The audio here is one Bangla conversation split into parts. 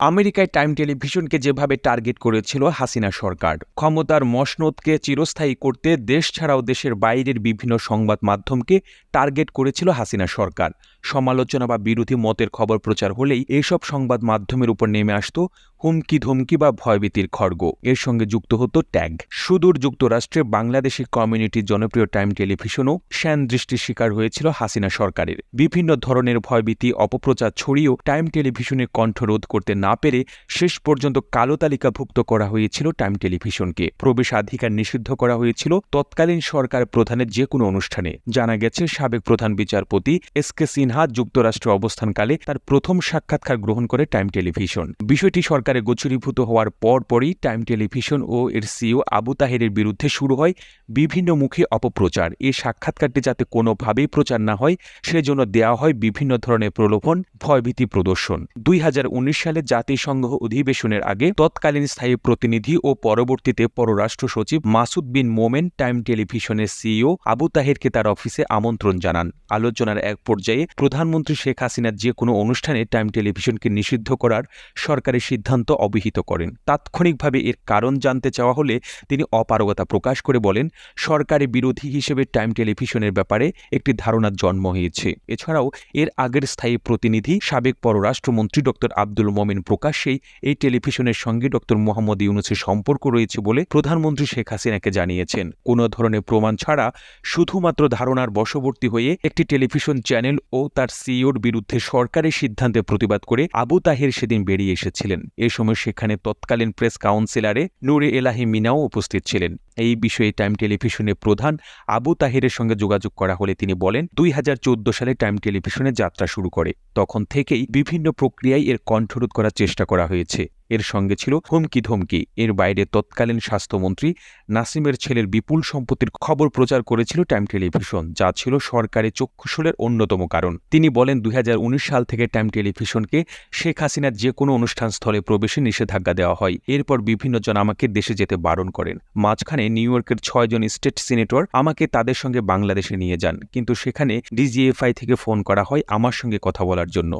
আমেরিকায় টাইম টেলিভিশনকে যেভাবে টার্গেট করেছিল হাসিনা সরকার, ক্ষমতার মসনদকে চিরস্থায়ী করতে দেশ ছাড়াও দেশের বাইরের বিভিন্ন সংবাদ মাধ্যমকে টার্গেট করেছিল হাসিনা সরকার। সমালোচনা বা বিরোধী মতের খবর প্রচার হলেই এইসব সংবাদ মাধ্যমের উপর নেমে আসত হুমকি ধমকি বা ভয়ভীতির খড়গ। এর সঙ্গে যুক্ত হতো ট্যাগ। সুদূর যুক্তরাষ্ট্রে বাংলাদেশি কমিউনিটির জনপ্রিয় টাইম টেলিভিশনও শ্যান দৃষ্টির শিকার হয়েছিল হাসিনা সরকারের। বিভিন্ন ধরনের ভয়ভীতি, অপপ্রচার ছড়িয়েও টাইম টেলিভিশনের কণ্ঠরোধ করতে না পেরে শেষ পর্যন্ত কালো তালিকাভুক্ত করা হয়েছিল টাইম টেলিভিশনকে। প্রবেশাধিকার নিষিদ্ধ করা হয়েছিল তৎকালীন সরকার প্রধানের যে কোনো অনুষ্ঠানে। জানা গেছে সাবেক প্রধান বিচারপতি এস কে সিনহা যুক্তরাষ্ট্রে অবস্থানকালে তার প্রথম সাক্ষাৎকার গ্রহণ করে টাইম টেলিভিশন। বিষয়টি সরকারে গোচরীভূত হওয়ার পর পরই টাইম টেলিভিশন ও এর সিও আবু তাহেরের বিরুদ্ধে শুরু হয় বিভিন্ন মুখে অপপ্রচার। এই সাক্ষাৎকারটি যাতে কোনোভাবেই প্রচার না হয়, সেজন্য দেওয়া হয় বিভিন্ন ধরনের প্রলোভন, ভয়ভীতি প্রদর্শন। দুই হাজার উনিশ সালে জাতিসংঘ অধিবেশনের আগে তৎকালীন স্থায়ী প্রতিনিধি ও পরবর্তীতে পররাষ্ট্র সচিব মাসুদ বিন মোমেন টাইম টেলিভিশনের সিইও আবু তাহেরকে তার অফিসে আমন্ত্রণ জানান। আলোচনার এক পর্যায়ে প্রধানমন্ত্রী শেখ হাসিনার যে কোনো অনুষ্ঠানে টাইম টেলিভিশনকে নিষিদ্ধ করার সরকারি সিদ্ধান্ত অবহিত করেন। তাৎক্ষণিকভাবে এর কারণ জানতে চাওয়া হলে তিনি অপারগতা প্রকাশ করে বলেন, সরকারি বিরোধী হিসেবে টাইম টেলিভিশনের ব্যাপারে একটি ধারণার জন্ম হয়েছে। এছাড়াও এর আগের স্থায়ী প্রতিনিধি, সাবেক পররাষ্ট্রমন্ত্রী ডক্টর আব্দুল মোমিন প্রকাশ্যেই এই টেলিভিশনের সঙ্গে ডক্টর মোহাম্মদ ইউনুসের সম্পর্ক রয়েছে বলে প্রধানমন্ত্রী শেখ হাসিনাকে জানিয়েছেন। কোনো ধরনের প্রমাণ ছাড়া শুধুমাত্র ধারণার বশবর্তী হয়ে একটি টেলিভিশন চ্যানেল ও তার সিইওর বিরুদ্ধে সরকারের সিদ্ধান্তে প্রতিবাদ করে আবু তাহের সেদিন বেরিয়ে এসেছিলেন। এ সময় সেখানে তৎকালীন প্রেস কাউন্সিলরে নূরে এলাহি মিনাও উপস্থিত ছিলেন। এই বিষয়ে টাইম টেলিভিশনের প্রধান আবু তাহিরের সঙ্গে যোগাযোগ করা হলে তিনি বলেন, দুই হাজার চৌদ্দ সালে টাইম টেলিভিশনে যাত্রা শুরু করে। তখন থেকেই বিভিন্ন প্রক্রিয়ায় এর কণ্ঠরোধ করার চেষ্টা করা হয়েছে। এর সঙ্গে ছিল হুমকি ধমকি। এর বাইরে তৎকালীন স্বাস্থ্যমন্ত্রী নাসিমের ছেলের বিপুল সম্পত্তির খবর প্রচার করেছিল টাইম টেলিভিশন, যা ছিল সরকারি চক্ষুশূলের অন্যতম কারণ। তিনি বলেন, দুই হাজার উনিশ সাল থেকে টাইম টেলিভিশনকে শেখ হাসিনার যে কোনো অনুষ্ঠান স্থলে প্রবেশে নিষেধাজ্ঞা দেওয়া হয়। এরপর বিভিন্নজন আমাকে দেশে যেতে বারণ করেন। মাঝখানে নিউ ইয়র্কের ছয়জন স্টেট সিনেটর আমাকে তাদের সঙ্গে বাংলাদেশে নিয়ে যান, কিন্তু সেখানে ডিজিএফআই থেকে ফোন করা হয় আমার সঙ্গে কথা বলার জন্য।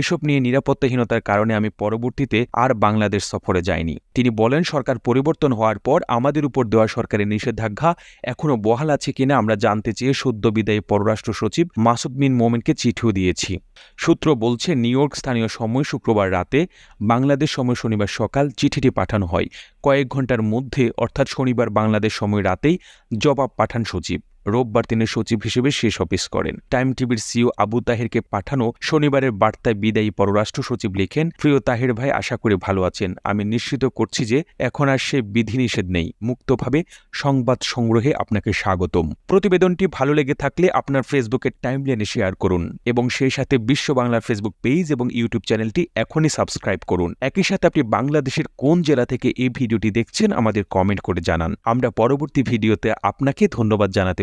এসব নিয়ে নিরাপত্তাহীনতার কারণে আমি পরবর্তীতে আর বাংলাদেশ সফরে যায়নি। তিনি বলেন, সরকার পরিবর্তন হওয়ার পর আমাদের উপর দেওয়া সরকারের নিষেধাজ্ঞা এখনও বহাল আছে কিনা আমরা জানতে চেয়ে সদ্য বিদায়ী পররাষ্ট্র সচিব মাসুদ মিন মোমেনকে চিঠিও দিয়েছি। সূত্র বলছে, নিউ ইয়র্ক স্থানীয় সময় শুক্রবার রাতে বাংলাদেশ সময় শনিবার সকাল চিঠিটি পাঠানো হয়। কয়েক ঘণ্টার মধ্যে, অর্থাৎ শনিবার বাংলাদেশ সময় রাতেই জবাব পাঠান সচিব। রোববার তিনি সচিব হিসেবে শেষ অফিস করেন। টাইম টিভির সিও আবু তাহেরকে পাঠানো শনিবারের বার্তায় বিদায়ী পররাষ্ট্র সচিব লেখেন, প্রিয় তাহের ভাই, আশা করে ভালো আছেন। আমি নিশ্চিত করছি যে এখন আর সে বিধিনিষেধ নেই। মুক্তভাবে সংবাদ সংগ্রহে আপনাকে স্বাগতম। প্রতিবেদনটি ভালো লেগে থাকলে আপনার ফেসবুকের টাইমলাইনে শেয়ার করুন এবং সেই সাথে বিশ্ব বাংলার ফেসবুক পেজ এবং ইউটিউব চ্যানেলটি এখনই সাবস্ক্রাইব করুন। একই সাথে আপনি বাংলাদেশের কোন জেলা থেকে এই ভিডিওটি দেখছেন আমাদের কমেন্ট করে জানান। আমরা পরবর্তী ভিডিওতে আপনাকে ধন্যবাদ জানাতে